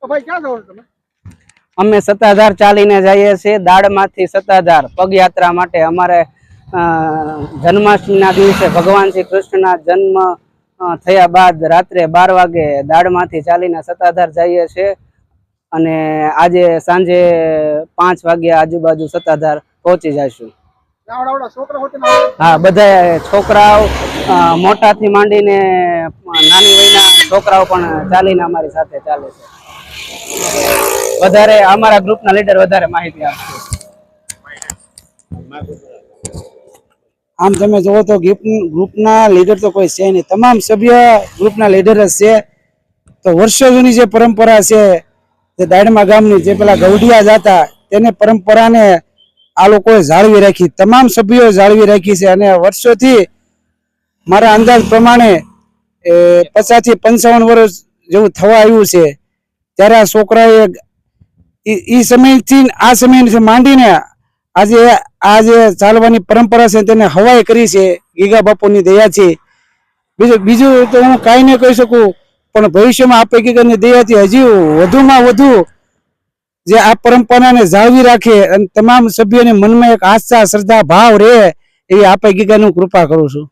તો ભાઈ ક્યાં જાઓ તમે? અમે સત્તાધાર ચાલીને જઈએ છીએ. દાડમાંથી સત્તાધાર પગયાત્રા માટે અમારે જન્માષ્ટમીના દિવસે ભગવાન શ્રી કૃષ્ણના જન્મ થયા બાદ રાત્રે બાર વાગે દાડમાંથી ચાલીને સત્તાધાર જઈએ છીએ. અને આજે સાંજે પાંચ વાગ્યા આજુબાજુ સત્તાધાર પહોંચી જઈશું. હા બધા છોકરાઓ મોટાથી માંડીને નાની વયના છોકરાઓ પણ ચાલીને અમારી સાથે ચાલે છે. વધારે અમારા ગ્રુપના લીડર વધારે માહિતી આપશે. આમ તમે જોવો તો ગ્રુપ- ગ્રુપના લીડર તો કોઈ છે નહીં. તમામ સભ્ય ગ્રુપના લીડર જ છે. તો વર્ષો જૂની જે પરંપરા છે, જે દાડમા ગામની જે પેલા ગૌડિયા જાતા તેને પરંપરાને આ લોકોએ જાળવી રાખી. તમામ સભ્યો જાળવી રાખી છે અને વર્ષોથી મારા અંદાજ પ્રમાણે પચાસથી પંચાવન વર્ષ જેવું થવા આવ્યું છે. ત્યારે આ છોકરાએ ઈ સમયથી આ સમયથી માંડીને આજે આ જે ચાલવાની પરંપરા છે તેને હવાઈ કરી છે, ગીગા બાપુની છે. બીજું બીજું તો હું કાંઈ નહીં કહી શકું, પણ ભવિષ્યમાં આ પૈકી દયાથી હજી વધુમાં વધુ જે આ પરંપરાને જાળવી રાખે અને તમામ સભ્યોને મનમાં એક આસ્થા, શ્રદ્ધા, ભાવ રહે એવી આ ગીગાનું કૃપા કરું છું.